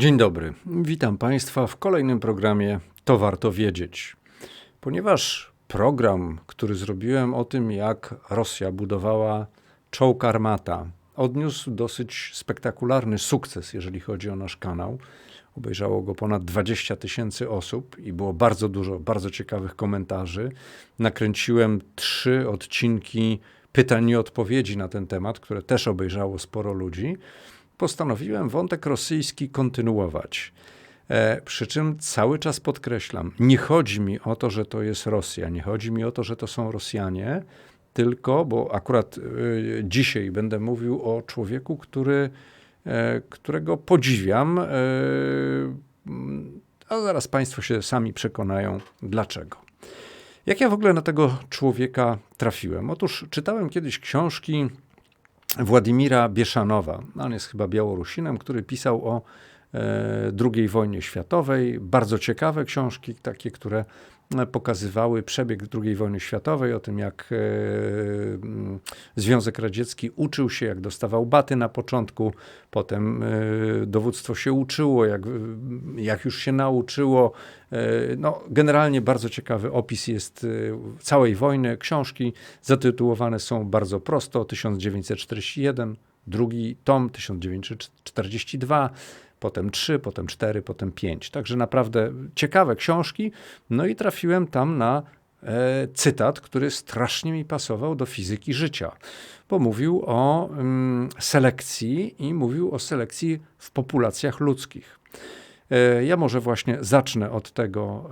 Dzień dobry. Witam Państwa w kolejnym programie To warto wiedzieć. Ponieważ program, który zrobiłem o tym, jak Rosja budowała czołg Armata, odniósł dosyć spektakularny sukces, jeżeli chodzi o nasz kanał. Obejrzało go ponad 20 tysięcy osób i było bardzo dużo bardzo ciekawych komentarzy. Nakręciłem trzy odcinki pytań i odpowiedzi na ten temat, które też obejrzało sporo ludzi postanowiłem wątek rosyjski kontynuować. E, przy czym cały czas podkreślam, nie chodzi mi o to, że to jest Rosja, nie chodzi mi o to, że to są Rosjanie, tylko, bo akurat e, dzisiaj będę mówił o człowieku, który, e, którego podziwiam, e, a zaraz Państwo się sami przekonają dlaczego. Jak ja w ogóle na tego człowieka trafiłem? Otóż czytałem kiedyś książki Władimira Bieszanowa. On jest chyba Białorusinem, który pisał o e, II wojnie światowej. Bardzo ciekawe książki, takie, które pokazywały przebieg II wojny światowej, o tym jak e, Związek Radziecki uczył się, jak dostawał baty na początku, potem dowództwo się uczyło, jak, jak już się nauczyło. No, generalnie bardzo ciekawy opis jest całej wojny. Książki zatytułowane są bardzo prosto: 1941, drugi tom 1942 potem trzy, potem cztery, potem pięć. Także naprawdę ciekawe książki. No i trafiłem tam na e, cytat, który strasznie mi pasował do fizyki życia, bo mówił o mm, selekcji i mówił o selekcji w populacjach ludzkich. E, ja może właśnie zacznę od tego,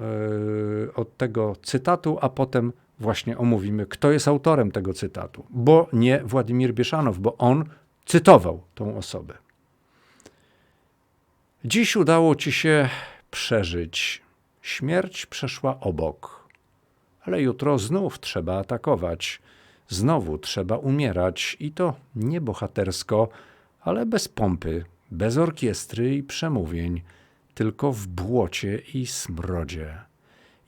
e, od tego cytatu, a potem właśnie omówimy, kto jest autorem tego cytatu, bo nie Władimir Bieszanow, bo on cytował tą osobę. Dziś udało ci się przeżyć. Śmierć przeszła obok. Ale jutro znów trzeba atakować. Znowu trzeba umierać i to nie bohatersko, ale bez pompy, bez orkiestry i przemówień, tylko w błocie i smrodzie.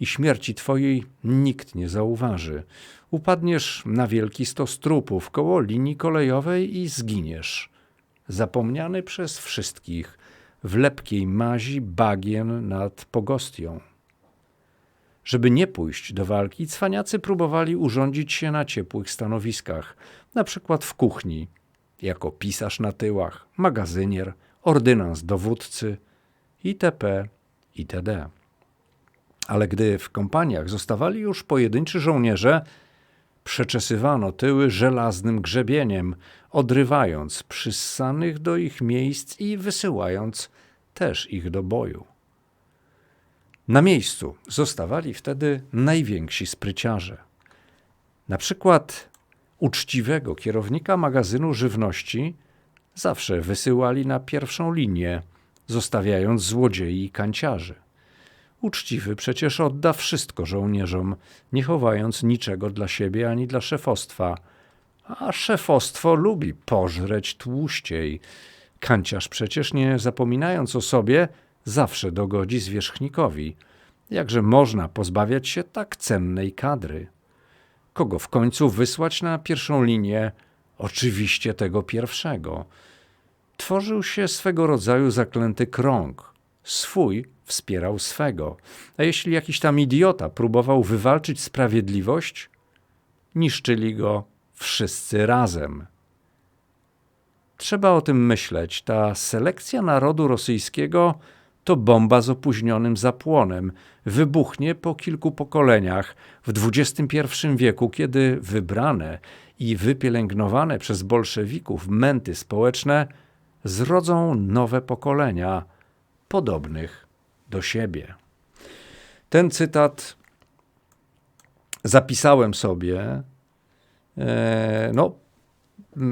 I śmierci twojej nikt nie zauważy. Upadniesz na wielki stos trupów koło linii kolejowej i zginiesz. Zapomniany przez wszystkich, w lepkiej mazi bagien nad pogostią. Żeby nie pójść do walki, cwaniacy próbowali urządzić się na ciepłych stanowiskach, na przykład w kuchni, jako pisarz na tyłach, magazynier, ordynans dowódcy, itp., itd. Ale gdy w kompaniach zostawali już pojedynczy żołnierze, przeczesywano tyły żelaznym grzebieniem, odrywając przyssanych do ich miejsc i wysyłając też ich do boju. Na miejscu zostawali wtedy najwięksi spryciarze. Na przykład uczciwego kierownika magazynu żywności zawsze wysyłali na pierwszą linię, zostawiając złodziei i kanciarzy. Uczciwy przecież odda wszystko żołnierzom, nie chowając niczego dla siebie ani dla szefostwa. A szefostwo lubi pożreć tłuściej. Kanciarz przecież, nie zapominając o sobie, zawsze dogodzi zwierzchnikowi. Jakże można pozbawiać się tak cennej kadry? Kogo w końcu wysłać na pierwszą linię? Oczywiście tego pierwszego. Tworzył się swego rodzaju zaklęty krąg. Swój wspierał swego. A jeśli jakiś tam idiota próbował wywalczyć sprawiedliwość, niszczyli go wszyscy razem. Trzeba o tym myśleć. Ta selekcja narodu rosyjskiego to bomba z opóźnionym zapłonem. Wybuchnie po kilku pokoleniach w XXI wieku, kiedy wybrane i wypielęgnowane przez bolszewików męty społeczne zrodzą nowe pokolenia podobnych do siebie. Ten cytat zapisałem sobie, e, no,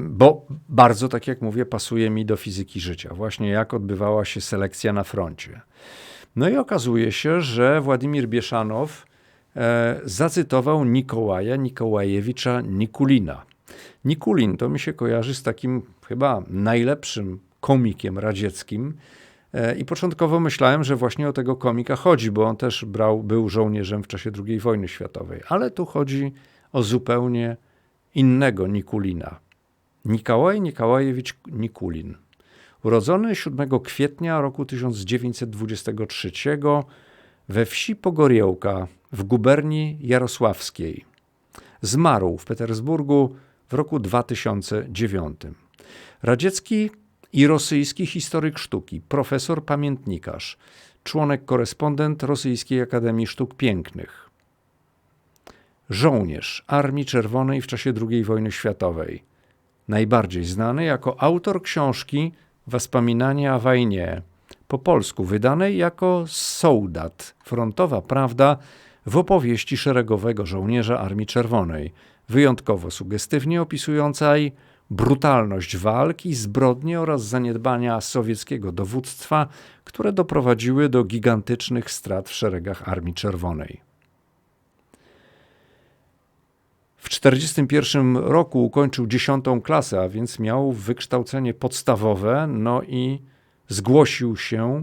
bo bardzo, tak jak mówię, pasuje mi do fizyki życia. Właśnie jak odbywała się selekcja na froncie. No i okazuje się, że Władimir Bieszanow e, zacytował Nikołaja Nikołajewicza Nikulina. Nikulin to mi się kojarzy z takim chyba najlepszym komikiem radzieckim, I początkowo myślałem, że właśnie o tego komika chodzi, bo on też brał, był żołnierzem w czasie II wojny światowej. Ale tu chodzi o zupełnie innego Nikulina. Nikołaj Nikołajewicz Nikulin. Urodzony 7 kwietnia roku 1923 we wsi Pogoriełka w guberni jarosławskiej. Zmarł w Petersburgu w roku 2009. Radziecki i rosyjski historyk sztuki, profesor pamiętnikarz, członek korespondent Rosyjskiej Akademii Sztuk Pięknych. Żołnierz Armii Czerwonej w czasie II wojny światowej. Najbardziej znany jako autor książki Wspominania o wojnie, po polsku wydanej jako Sołdat, frontowa prawda w opowieści szeregowego żołnierza Armii Czerwonej, wyjątkowo sugestywnie opisującej brutalność walki, zbrodnie oraz zaniedbania sowieckiego dowództwa, które doprowadziły do gigantycznych strat w szeregach Armii Czerwonej. W 1941 roku ukończył dziesiątą klasę, a więc miał wykształcenie podstawowe, no i zgłosił się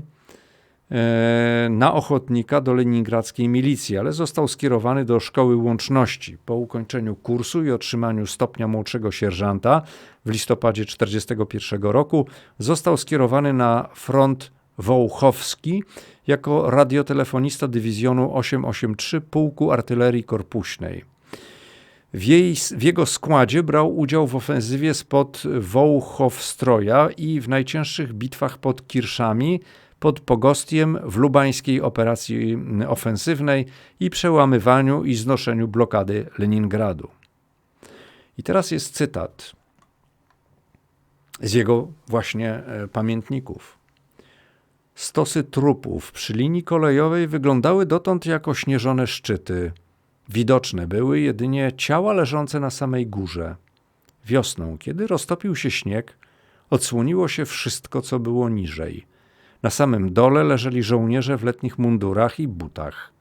na ochotnika do leningradzkiej milicji, ale został skierowany do szkoły łączności. Po ukończeniu kursu i otrzymaniu stopnia młodszego sierżanta w listopadzie 1941 roku został skierowany na front Wołchowski jako radiotelefonista dywizjonu 883 Pułku Artylerii Korpuśnej. W, jej, w, jego składzie brał udział w ofensywie spod Wołchowstroja i w najcięższych bitwach pod Kirszami, pod Pogostiem w lubańskiej operacji ofensywnej i przełamywaniu i znoszeniu blokady Leningradu. I teraz jest cytat z jego właśnie e, pamiętników. Stosy trupów przy linii kolejowej wyglądały dotąd jako śnieżone szczyty. Widoczne były jedynie ciała leżące na samej górze. Wiosną, kiedy roztopił się śnieg, odsłoniło się wszystko, co było niżej. Na samym dole leżeli żołnierze w letnich mundurach i butach.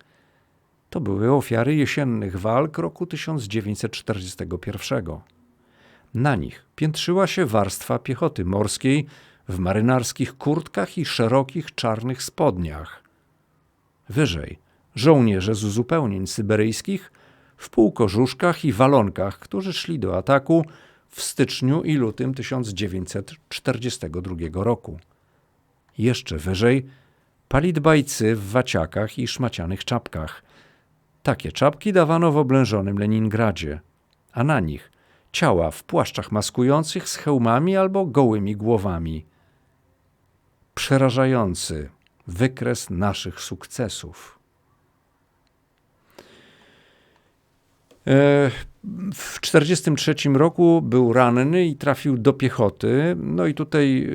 To były ofiary jesiennych walk roku 1941. Na nich piętrzyła się warstwa piechoty morskiej w marynarskich kurtkach i szerokich czarnych spodniach. Wyżej żołnierze z uzupełnień syberyjskich w półkożuszkach i walonkach, którzy szli do ataku w styczniu i lutym 1942 roku. Jeszcze wyżej palitbajcy w waciakach i szmacianych czapkach. Takie czapki dawano w oblężonym Leningradzie, a na nich ciała w płaszczach maskujących z hełmami albo gołymi głowami. Przerażający wykres naszych sukcesów. W 1943 roku był ranny i trafił do piechoty. No i tutaj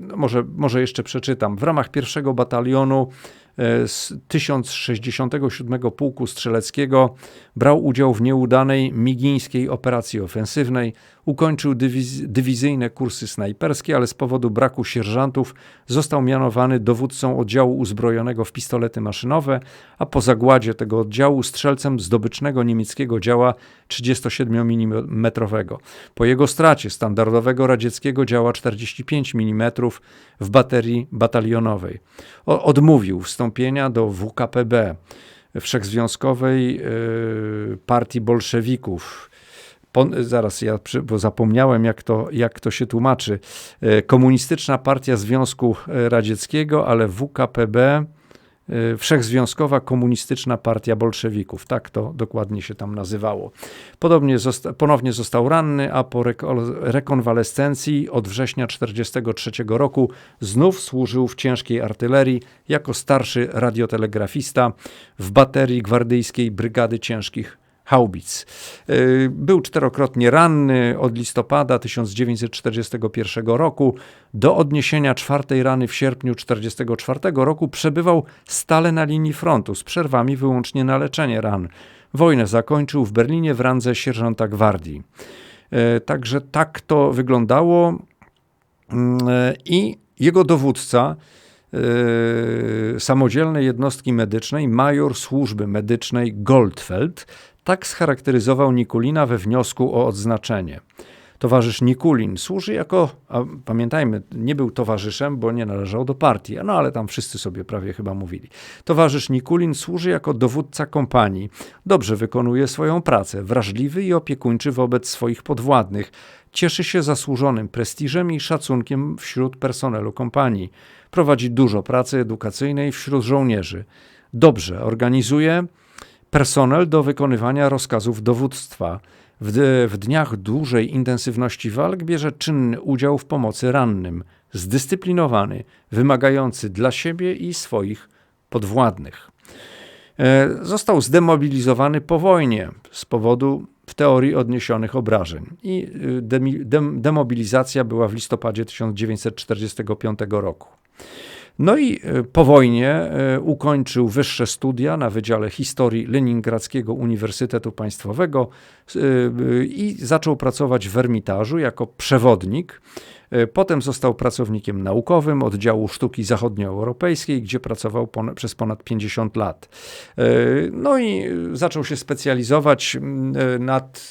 no może, może jeszcze przeczytam. W ramach pierwszego batalionu E, z 1067 Pułku Strzeleckiego brał udział w nieudanej migińskiej operacji ofensywnej, ukończył dywiz dywizyjne kursy snajperskie, ale z powodu braku sierżantów został mianowany dowódcą oddziału uzbrojonego w pistolety maszynowe, a po zagładzie tego oddziału strzelcem zdobycznego niemieckiego działa 37 mm. Po jego stracie standardowego radzieckiego działa 45 mm w baterii batalionowej. O, odmówił wstąpienia do WKPB, Wszechzwiązkowej yy, Partii Bolszewików. Zaraz, ja bo zapomniałem, jak to, jak to się tłumaczy. Yy, Komunistyczna Partia Związku Radzieckiego, ale WKPB Y, Wszechzwiązkowa Komunistyczna Partia Bolszewików. Tak to dokładnie się tam nazywało. Podobnie zosta ponownie został ranny, a po rekonwalescencji od września 1943 roku znów służył w ciężkiej artylerii jako starszy radiotelegrafista w baterii gwardyjskiej Brygady Ciężkich haubic. Y, był czterokrotnie ranny od listopada 1941 roku. Do odniesienia czwartej rany w sierpniu 1944 roku przebywał stale na linii frontu z przerwami wyłącznie na leczenie ran. Wojnę zakończył w Berlinie w randze sierżanta gwardii. Y, także tak to wyglądało y, i jego dowódca samodzielnej jednostki medycznej, major służby medycznej Goldfeld, tak scharakteryzował Nikulina we wniosku o odznaczenie. Towarzysz Nikulin służy jako, a pamiętajmy, nie był towarzyszem, bo nie należał do partii, no ale tam wszyscy sobie prawie chyba mówili. Towarzysz Nikulin służy jako dowódca kompanii. Dobrze wykonuje swoją pracę, wrażliwy i opiekuńczy wobec swoich podwładnych. Cieszy się zasłużonym prestiżem i szacunkiem wśród personelu kompanii. Prowadzi dużo pracy edukacyjnej wśród żołnierzy. Dobrze organizuje personel do wykonywania rozkazów dowództwa. W, w dniach dużej intensywności walk bierze czynny udział w pomocy rannym, zdyscyplinowany, wymagający dla siebie i swoich podwładnych. E, został zdemobilizowany po wojnie z powodu w teorii odniesionych obrażeń i y, demobilizacja była w listopadzie 1945 roku. No i e, po wojnie e, ukończył wyższe studia na Wydziale Historii Leningradzkiego Uniwersytetu Państwowego e, i zaczął pracować w Ermitażu jako przewodnik potem został pracownikiem naukowym oddziału sztuki zachodnioeuropejskiej, gdzie pracował pon przez ponad 50 lat. E, no i zaczął się specjalizować e, nad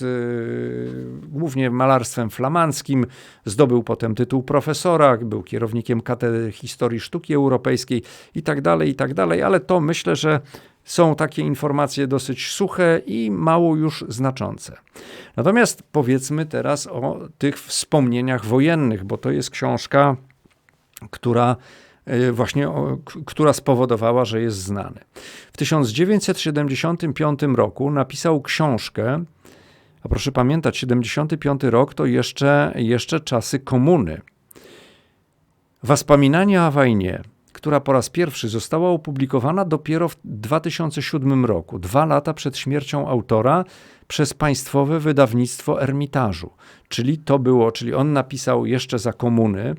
głównie malarstwem flamandzkim. Zdobył potem tytuł profesora, był kierownikiem Katedry Historii Sztuki Europejskiej i tak dalej, i tak dalej, ale to myślę, że są takie informacje dosyć suche i mało już znaczące. Natomiast powiedzmy teraz o tych wspomnieniach wojennych, bo to jest książka, która e, właśnie, która spowodowała, że jest znany. W 1975 roku napisał książkę, a proszę pamiętać, 75 rok to jeszcze, jeszcze czasy komuny. Waspaminanie o wojnie, która po raz pierwszy została opublikowana dopiero w 2007 roku, dwa lata przed śmiercią autora przez państwowe wydawnictwo Ermitażu. Czyli to było, czyli on napisał jeszcze za komuny,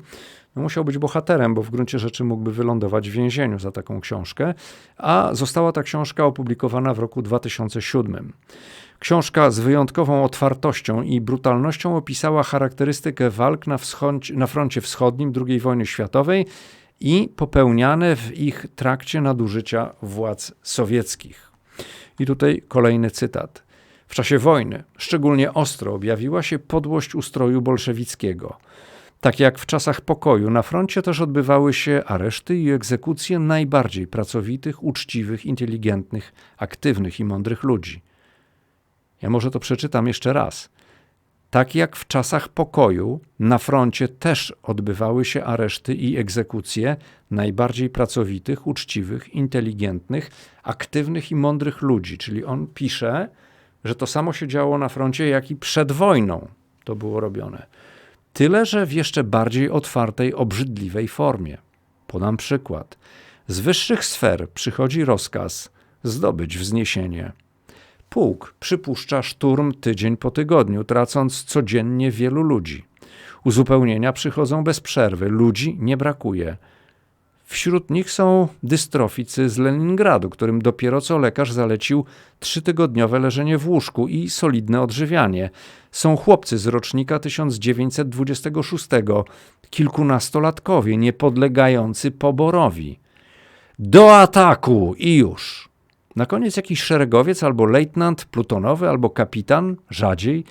no musiał być bohaterem, bo w gruncie rzeczy mógłby wylądować w więzieniu za taką książkę, a została ta książka opublikowana w roku 2007. Książka z wyjątkową otwartością i brutalnością opisała charakterystykę walk na, na froncie wschodnim II wojny światowej i popełniane w ich trakcie nadużycia władz sowieckich. I tutaj kolejny cytat. W czasie wojny szczególnie ostro objawiła się podłość ustroju bolszewickiego. Tak jak w czasach pokoju, na froncie też odbywały się areszty i egzekucje najbardziej pracowitych, uczciwych, inteligentnych, aktywnych i mądrych ludzi. Ja może to przeczytam jeszcze raz. Tak jak w czasach pokoju, na froncie też odbywały się areszty i egzekucje najbardziej pracowitych, uczciwych, inteligentnych, aktywnych i mądrych ludzi. Czyli on pisze, że to samo się działo na froncie, jak i przed wojną to było robione. Tyle, że w jeszcze bardziej otwartej, obrzydliwej formie. Podam przykład. Z wyższych sfer przychodzi rozkaz zdobyć wzniesienie. Pułk przypuszcza szturm tydzień po tygodniu, tracąc codziennie wielu ludzi. Uzupełnienia przychodzą bez przerwy, ludzi nie brakuje. Wśród nich są dystroficy z Leningradu, którym dopiero co lekarz zalecił trzytygodniowe leżenie w łóżku i solidne odżywianie. Są chłopcy z rocznika 1926, kilkunastolatkowie, niepodlegający poborowi. Do ataku i już! Na koniec jakiś szeregowiec albo lejtnant plutonowy, albo kapitan, rzadziej,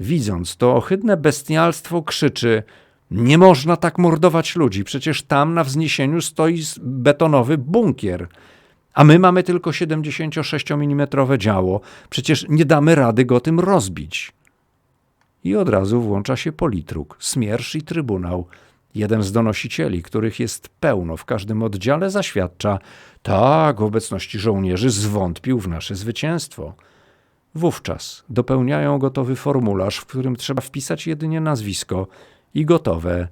widząc to ohydne bestialstwo, krzyczy: Nie można tak mordować ludzi, przecież tam na wzniesieniu stoi betonowy bunkier. A my mamy tylko 76 mm działo, przecież nie damy rady go tym rozbić. I od razu włącza się politruk, smiersz i trybunał. Jeden z donosicieli, których jest pełno w każdym oddziale, zaświadcza: tak, w obecności żołnierzy zwątpił w nasze zwycięstwo. Wówczas dopełniają gotowy formularz, w którym trzeba wpisać jedynie nazwisko i gotowe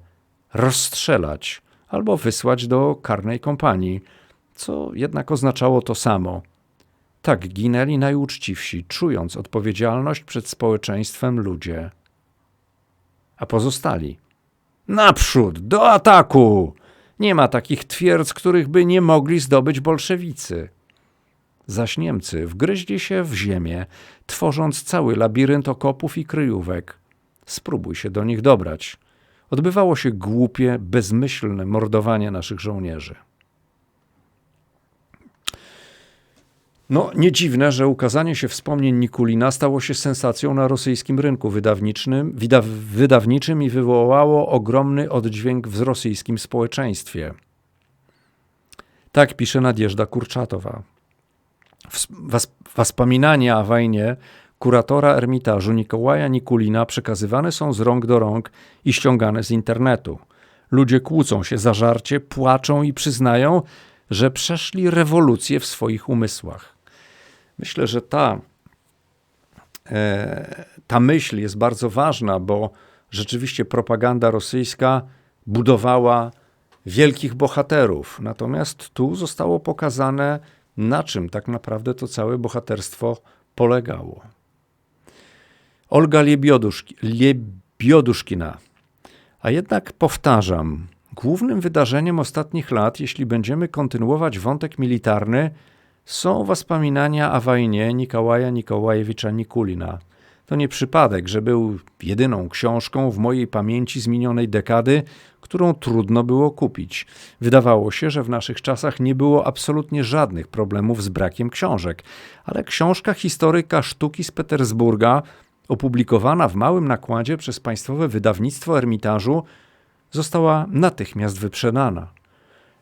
rozstrzelać albo wysłać do karnej kompanii, co jednak oznaczało to samo. Tak ginęli najuczciwsi, czując odpowiedzialność przed społeczeństwem ludzie. A pozostali Naprzód, do ataku! Nie ma takich twierdz, których by nie mogli zdobyć bolszewicy. Zaś Niemcy wgryźli się w ziemię, tworząc cały labirynt okopów i kryjówek. Spróbuj się do nich dobrać. Odbywało się głupie, bezmyślne mordowanie naszych żołnierzy. No, nie dziwne, że ukazanie się wspomnień Nikulina stało się sensacją na rosyjskim rynku wydawniczym, wydawniczym i wywołało ogromny oddźwięk w rosyjskim społeczeństwie. Tak pisze Nadjeżda Kurczatowa. Wspominania o wojnie kuratora Ermitażu Nikołaja Nikulina przekazywane są z rąk do rąk i ściągane z internetu. Ludzie kłócą się zażarcie, płaczą i przyznają, że przeszli rewolucję w swoich umysłach. Myślę, że ta, e, ta myśl jest bardzo ważna, bo rzeczywiście propaganda rosyjska budowała wielkich bohaterów. Natomiast tu zostało pokazane, na czym tak naprawdę to całe bohaterstwo polegało. Olga Liebioduszkina. A jednak powtarzam, głównym wydarzeniem ostatnich lat, jeśli będziemy kontynuować wątek militarny, są wspominania o wojnie Nikołaja Nikołajewicza Nikulina. To nie przypadek, że był jedyną książką w mojej pamięci z minionej dekady, którą trudno było kupić. Wydawało się, że w naszych czasach nie było absolutnie żadnych problemów z brakiem książek, ale książka historyka sztuki z Petersburga, opublikowana w małym nakładzie przez Państwowe Wydawnictwo Ermitażu, została natychmiast wyprzedana.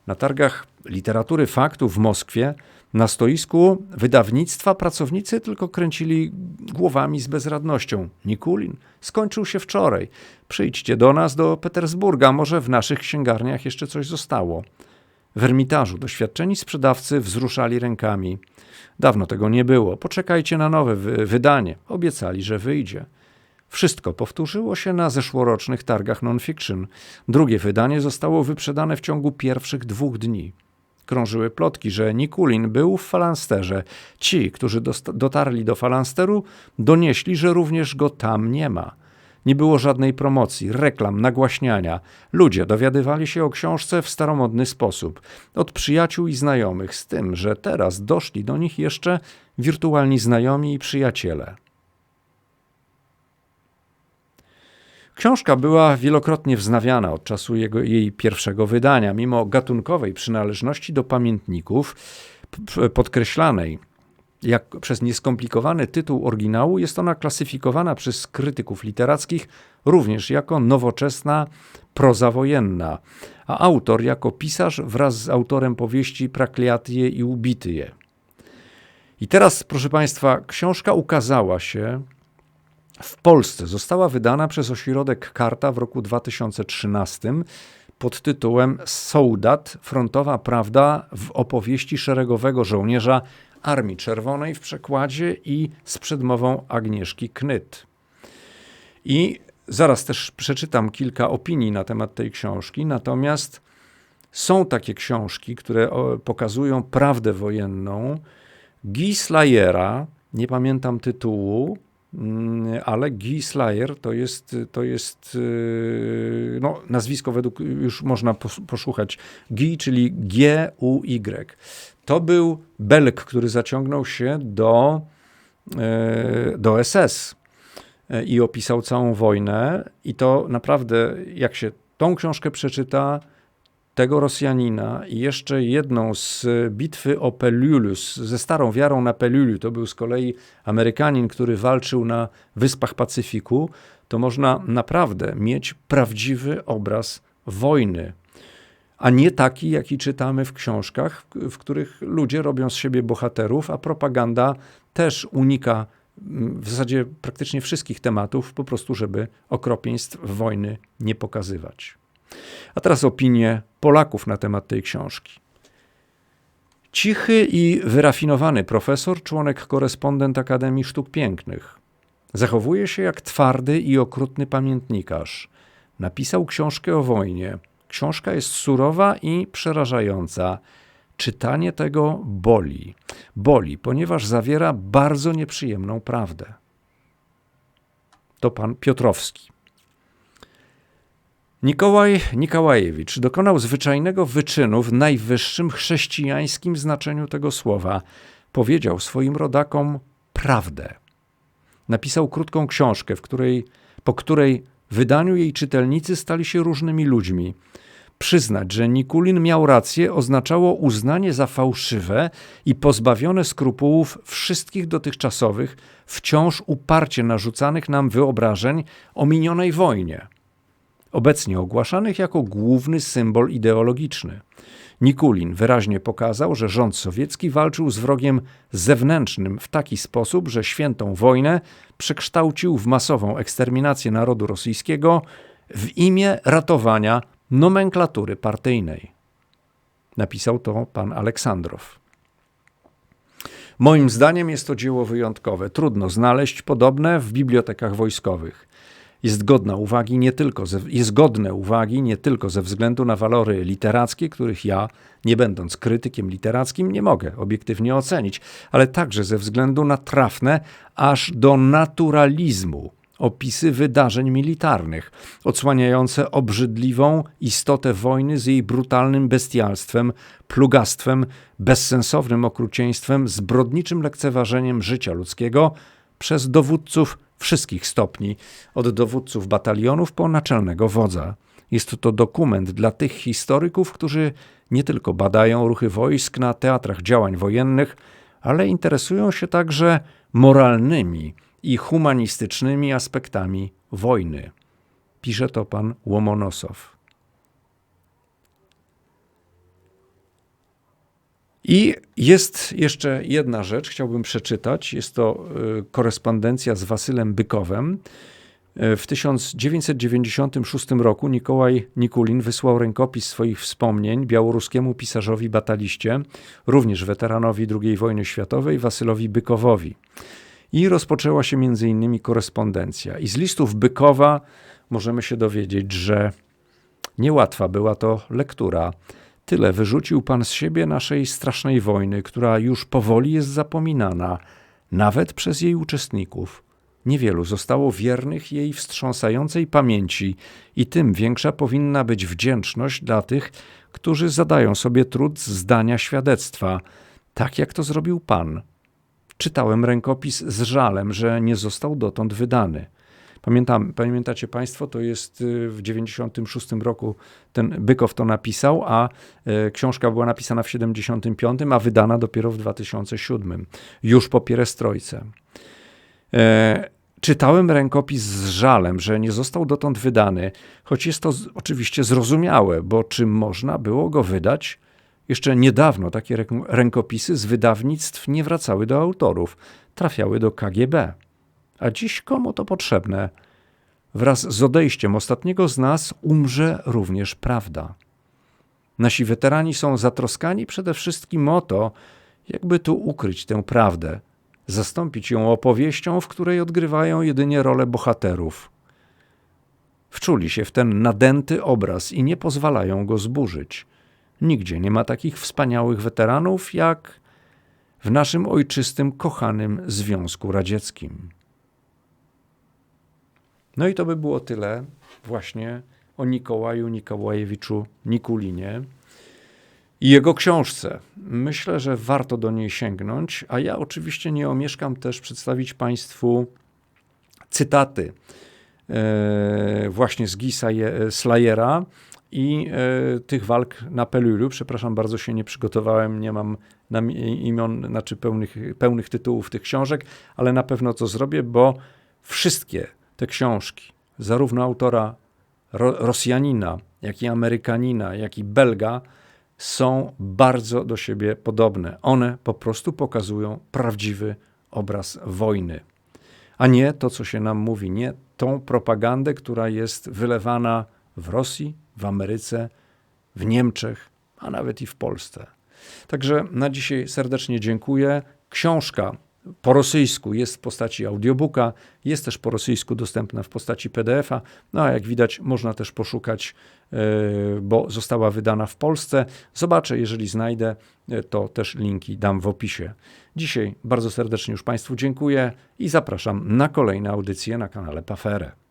Na targach literatury faktów w Moskwie na stoisku wydawnictwa pracownicy tylko kręcili głowami z bezradnością. Nikulin skończył się wczoraj. Przyjdźcie do nas, do Petersburga, może w naszych księgarniach jeszcze coś zostało. W Ermitażu doświadczeni sprzedawcy wzruszali rękami. Dawno tego nie było. Poczekajcie na nowe wydanie. Obiecali, że wyjdzie. Wszystko powtórzyło się na zeszłorocznych targach non-fiction. Drugie wydanie zostało wyprzedane w ciągu pierwszych dwóch dni. Krążyły plotki, że Nikulin był w falansterze. Ci, którzy dotarli do falansteru, donieśli, że również go tam nie ma. Nie było żadnej promocji, reklam, nagłaśniania. Ludzie dowiadywali się o książce w staromodny sposób, od przyjaciół i znajomych, z tym, że teraz doszli do nich jeszcze wirtualni znajomi i przyjaciele. Książka była wielokrotnie wznawiana od czasu jego, jej pierwszego wydania, mimo gatunkowej przynależności do pamiętników podkreślanej jak przez nieskomplikowany tytuł oryginału, jest ona klasyfikowana przez krytyków literackich również jako nowoczesna proza wojenna, a autor jako pisarz wraz z autorem powieści Prakliatie i Ubityje. I teraz, proszę Państwa, książka ukazała się w Polsce została wydana przez ośrodek Karta w roku 2013 pod tytułem Sołdat Frontowa Prawda w opowieści szeregowego żołnierza Armii Czerwonej w przekładzie i z przedmową Agnieszki Knyt. I zaraz też przeczytam kilka opinii na temat tej książki, natomiast są takie książki, które pokazują prawdę wojenną. Guy Slayera, nie pamiętam tytułu, ale Guy Slayer to jest, to jest y, no, nazwisko według, już można poszukać, Guy, czyli G-U-Y. To był Belk, który zaciągnął się do, y, do SS y, i opisał całą wojnę i to naprawdę, jak się tą książkę przeczyta, tego Rosjanina i jeszcze jedną z bitwy o Pelulus, ze starą wiarą na Pelulu, to był z kolei Amerykanin, który walczył na Wyspach Pacyfiku, to można naprawdę mieć prawdziwy obraz wojny, a nie taki, jaki czytamy w książkach, w których ludzie robią z siebie bohaterów, a propaganda też unika w zasadzie praktycznie wszystkich tematów, po prostu, żeby okropieństw wojny nie pokazywać. A teraz opinie Polaków na temat tej książki. Cichy i wyrafinowany profesor, członek korespondent Akademii Sztuk Pięknych. Zachowuje się jak twardy i okrutny pamiętnikarz. Napisał książkę o wojnie. Książka jest surowa i przerażająca. Czytanie tego boli. Boli, ponieważ zawiera bardzo nieprzyjemną prawdę. To pan Piotrowski. Nikołaj Nikołajewicz dokonał zwyczajnego wyczynu w najwyższym chrześcijańskim znaczeniu tego słowa. Powiedział swoim rodakom prawdę. Napisał krótką książkę, w której, po której wydaniu jej czytelnicy stali się różnymi ludźmi. Przyznać, że Nikulin miał rację, oznaczało uznanie za fałszywe i pozbawione skrupułów wszystkich dotychczasowych, wciąż uparcie narzucanych nam wyobrażeń o minionej wojnie, obecnie ogłaszanych jako główny symbol ideologiczny. Nikulin wyraźnie pokazał, że rząd sowiecki walczył z wrogiem zewnętrznym w taki sposób, że świętą wojnę przekształcił w masową eksterminację narodu rosyjskiego w imię ratowania nomenklatury partyjnej. Napisał to pan Aleksandrow. Moim zdaniem jest to dzieło wyjątkowe. Trudno znaleźć podobne w bibliotekach wojskowych. Jest, godna uwagi nie tylko ze, jest godne uwagi nie tylko ze względu na walory literackie, których ja, nie będąc krytykiem literackim, nie mogę obiektywnie ocenić, ale także ze względu na trafne aż do naturalizmu opisy wydarzeń militarnych, odsłaniające obrzydliwą istotę wojny z jej brutalnym bestialstwem, plugastwem, bezsensownym okrucieństwem, zbrodniczym lekceważeniem życia ludzkiego przez dowódców wszystkich stopni, od dowódców batalionów po naczelnego wodza. Jest to dokument dla tych historyków, którzy nie tylko badają ruchy wojsk na teatrach działań wojennych, ale interesują się także moralnymi i humanistycznymi aspektami wojny. Pisze to pan Łomonosow. I jest jeszcze jedna rzecz, chciałbym przeczytać. Jest to y, korespondencja z Wasylem Bykowem. Y, w 1996 roku Nikołaj Nikulin wysłał rękopis swoich wspomnień białoruskiemu pisarzowi bataliście, również weteranowi II wojny światowej, Wasylowi Bykowowi. I rozpoczęła się między innymi korespondencja. I z listów Bykowa możemy się dowiedzieć, że niełatwa była to lektura. Tyle wyrzucił Pan z siebie naszej strasznej wojny, która już powoli jest zapominana, nawet przez jej uczestników. Niewielu zostało wiernych jej wstrząsającej pamięci, i tym większa powinna być wdzięczność dla tych, którzy zadają sobie trud zdania świadectwa, tak jak to zrobił Pan. Czytałem rękopis z żalem, że nie został dotąd wydany. Pamiętam, pamiętacie Państwo, to jest y, w 96 roku ten Bykow to napisał, a e, książka była napisana w 75, a wydana dopiero w 2007, już po pierestrojce. E, czytałem rękopis z żalem, że nie został dotąd wydany, choć jest to oczywiście zrozumiałe, bo czy można było go wydać? Jeszcze niedawno takie rękopisy z wydawnictw nie wracały do autorów, trafiały do KGB. A dziś komu to potrzebne? Wraz z odejściem ostatniego z nas umrze również prawda. Nasi weterani są zatroskani przede wszystkim o to, jakby tu ukryć tę prawdę, zastąpić ją opowieścią, w której odgrywają jedynie rolę bohaterów. Wczuli się w ten nadęty obraz i nie pozwalają go zburzyć. Nigdzie nie ma takich wspaniałych weteranów jak w naszym ojczystym, kochanym Związku Radzieckim. No i to by było tyle właśnie o Nikołaju Nikołajewiczu Nikulinie i jego książce. Myślę, że warto do niej sięgnąć, a ja oczywiście nie omieszkam też przedstawić Państwu cytaty e, właśnie z Gisa Slayera i e, tych walk na Pelulu. Przepraszam, bardzo się nie przygotowałem, nie mam imion, znaczy pełnych, pełnych tytułów tych książek, ale na pewno to zrobię, bo wszystkie te książki, zarówno autora Ro Rosjanina, jak i Amerykanina, jak i Belga, są bardzo do siebie podobne. One po prostu pokazują prawdziwy obraz wojny, a nie to, co się nam mówi, nie tą propagandę, która jest wylewana w Rosji, w Ameryce, w Niemczech, a nawet i w Polsce. Także na dzisiaj serdecznie dziękuję. Książka po rosyjsku jest w postaci audiobooka, jest też po rosyjsku dostępna w postaci PDF-a, no a jak widać można też poszukać, e, bo została wydana w Polsce. Zobaczę, jeżeli znajdę, e, to też linki dam w opisie. Dzisiaj bardzo serdecznie już Państwu dziękuję i zapraszam na kolejne audycje na kanale Pafere.